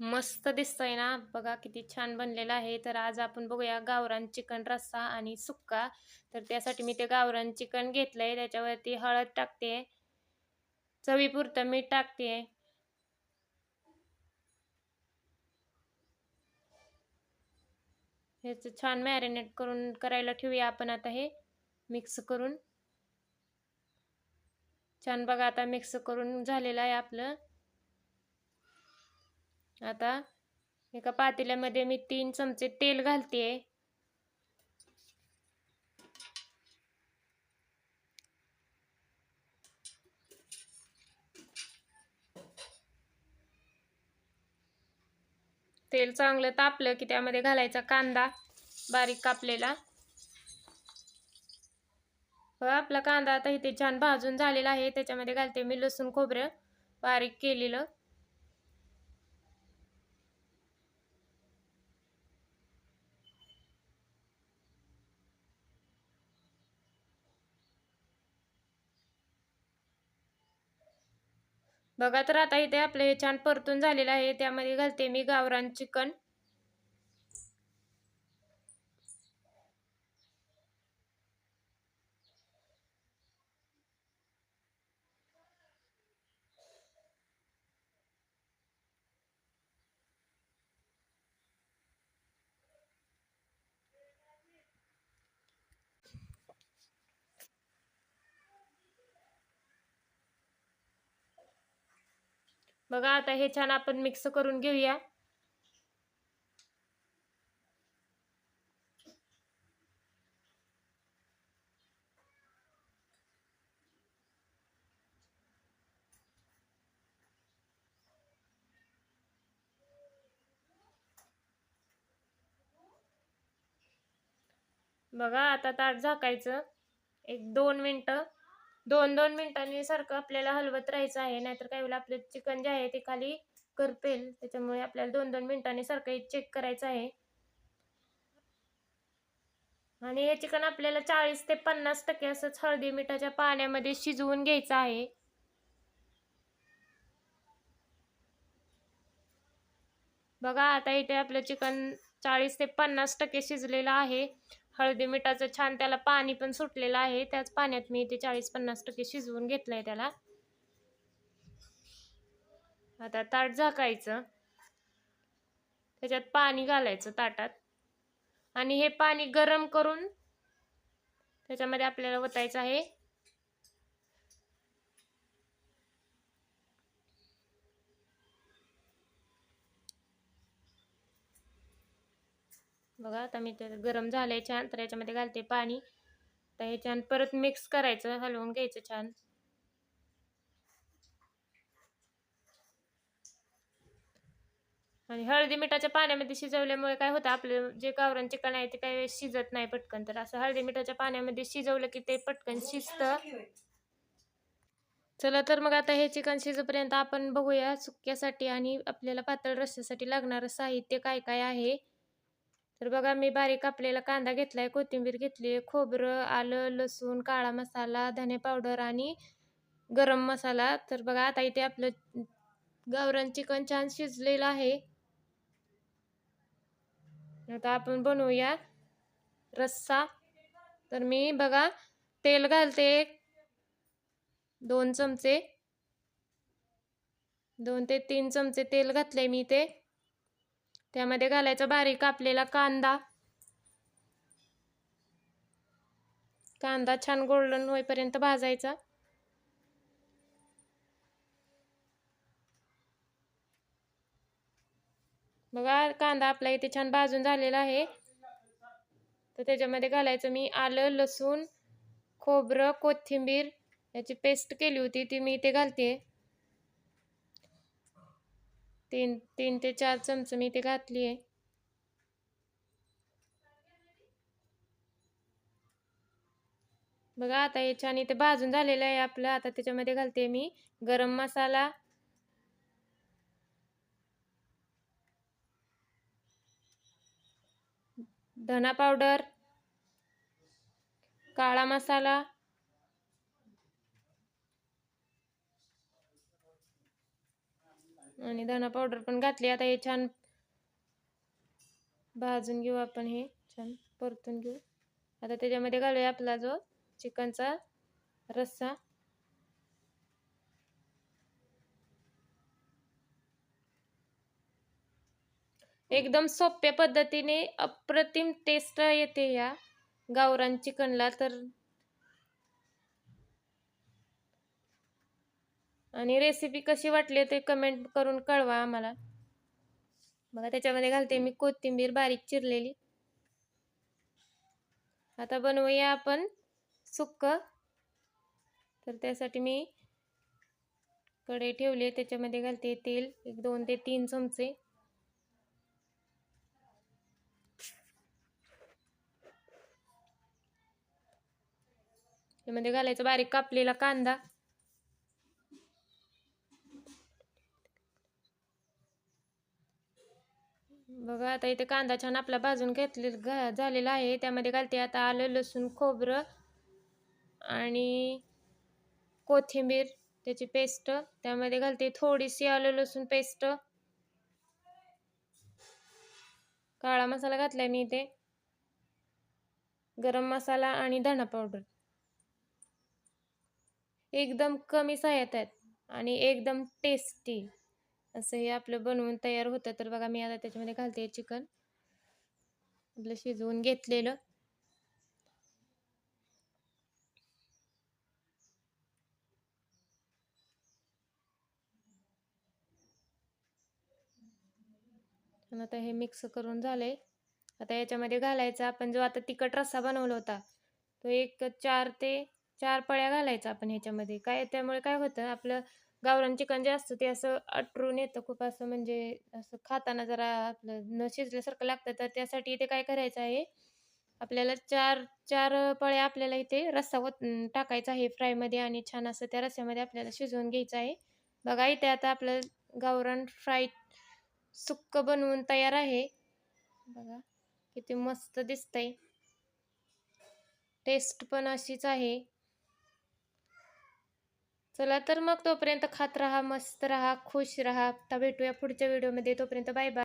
मस्त दिसतंय ना. बघा किती छान बनलेलं आहे. तर आज आपण बघूया गावरान चिकन रस्सा आणि सुक्का. तर त्यासाठी मी ते गावरान चिकन घेतलंय. त्याच्यावरती हळद टाकते. चवीपुरतं मीठ टाकते. ह्याचं छान मॅरिनेट करून करायला ठेवूया आपण आता हे. मिक्स करून. छान बघा आता मिक्स करून झालेलं आहे आपलं. आता एका पातेल्यामध्ये मी तीन चमचे तेल घालते तेल चांगलं तापलं की त्यामध्ये घालायचा कांदा बारीक कापलेला. हो, आपला कांदा आता इथे छान भाजून झालेला आहे. त्याच्यामध्ये घालते मी लसूण खोबरं बारीक केलेलं. बघा तर आता इथे आपलं हे छान परतून झालेलं आहे. त्यामध्ये घालते मी गावरान चिकन. बघा आता हे छान आपण मिक्स करून घेऊया. बघा आता ताट झाकायचं. एक दोन मिनटं. दोन दोन मिनिटांनी सारखं आपल्याला हलवत राहायचं आहे. नाहीतर काही वेळेला आपलं चिकन जे आहे ते खाली करपेल. त्याच्यामुळे आपल्याला दोन दोन मिनिटांनी सारखं चेक करायचं आहे. आणि हे चिकन आपल्याला चाळीस ते पन्नास टक्के असंच हळदी मिठाच्या पाण्यामध्ये शिजवून घ्यायचं आहे. बघा आता इथे आपलं चिकन चाळीस ते पन्नास टक्के शिजलेलं आहे. हळदी मिठाचं छान त्याला पाणी पण सुटलेलं आहे. त्याच पाण्यात मी इथे चाळीस पन्नास टक्के शिजवून घेतलंय त्याला. आता ताट झाकायचं. त्याच्यात पाणी घालायचं ताटात. आणि हे पाणी गरम करून त्याच्यामध्ये आपल्याला ओतायचं आहे. बघा आता मी ते गरम झालंय छान तर याच्यामध्ये घालते पाणी. तर हे छान परत मिक्स करायचं हलवून घ्यायचं छान. आणि हळदी मिठाच्या पाण्यामध्ये शिजवल्यामुळे काय होतं आपलं जे गावरान चिकन आहे ते काही शिजत नाही पटकन. तर असं हळदी मिठाच्या पाण्यामध्ये शिजवलं की ते पटकन शिजतं. चला तर मग आता हे चिकन शिजपर्यंत आपण बघूया सुक्यासाठी आणि आपल्याला पातळ रस्त्यासाठी लागणारं साहित्य काय काय आहे. तर बघा मी बारीक कापलेला कांदा घेतलाय कोथिंबीर घेतली खोबरं आलं लसूण काळा मसाला धने पावडर आणि गरम मसाला. तर बघा आता इथे आपलं गावरान चिकन छान शिजलेलं आहे. आता आपण बनवूया रस्सा. तर मी बघा तेल घालते दोन चमचे. दोन ते तीन चमचे तेल घातले मी ते त्यामध्ये घालायचा बारीक कापलेला कांदा. कांदा छान गोल्डन होईपर्यंत भाजायचा. बघा कांदा आपला इथे छान भाजून झालेला आहे. तर त्याच्यामध्ये घालायचं मी आलं लसूण खोबरं कोथिंबीर याची पेस्ट केली होती ती मी इथे घालते. तीन तीन ते चार चमच मी ते घातली आहे. बघा आता हे छान इथे भाजून झालेलं आहे आपलं. आता त्याच्यामध्ये घालते मी गरम मसाला. धना पावडर. काळा मसाला. आणि धना पावडर पण घातली. आता हे छान भाजून घेऊ आपण हे. छान परतून घेऊ. आता त्याच्यामध्ये घालूया आपला जो चिकनचा रस्सा. एकदम सोप्या पद्धतीने अप्रतिम टेस्ट येते या गावरान चिकनला. तर आणि रेसिपी कशी वाटली ते कमेंट करून कळवा आम्हाला. बघा त्याच्यामध्ये घालते मी कोथिंबीर बारीक चिरलेली. आता बनवूया आपण सुक्क. तर त्यासाठी मी कढई ठेवली त्याच्यामध्ये घालते तेल एक दोन ते तीन चमचे. त्यामध्ये घालायचा बारीक कापलेला कांदा. बघा आता इथे कांदा छान आपला भाजून घेतले झालेला आहे. त्यामध्ये घालते आता आलं लसूण खोबरं आणि कोथिंबीर त्याची पेस्ट. त्यामध्ये घालते थोडीशी आलं लसूण पेस्ट. काळा मसाला घातलाय मी इथे. गरम मसाला आणि धणा पावडर. एकदम कमी साह्यात आहेत आणि एकदम टेस्टी असं हे आपलं बनवून तयार होतं. तर बघा मी आता त्याच्यामध्ये घालते चिकन. आपलं शिजवून घेतलेलं. आता हे मिक्स करून झालंय. आता याच्यामध्ये घालायचा आपण जो आता तिखट रस्सा बनवला होता तो एक चार ते चार पळ्या घालायचा आपण ह्याच्यामध्ये. काय त्यामुळे काय होतं आपलं गावरान चिकन जे असतं ते असं अटरून येतं खूप असं म्हणजे असं खाताना जरा आपलं न शिजल्यासारखं लागतं. तर त्यासाठी इथे काय करायचं आहे आपल्याला चार चार पळे आपल्याला इथे रस्सा होत टाकायचा आहे फ्रायमध्ये आणि छान असं त्या रस्स्यामध्ये आपल्याला शिजवून घ्यायचं आहे. बघा इथे आता आपलं गावरान फ्राय सुक्क बनवून तयार आहे. बघा किती मस्त दिसतंय. टेस्ट पण अशीच आहे. चला तर मग तोपर्यंत खात राहा मस्त राहा खुश राहा. आता भेटूया पुढच्या व्हिडिओमध्ये तोपर्यंत बाय बाय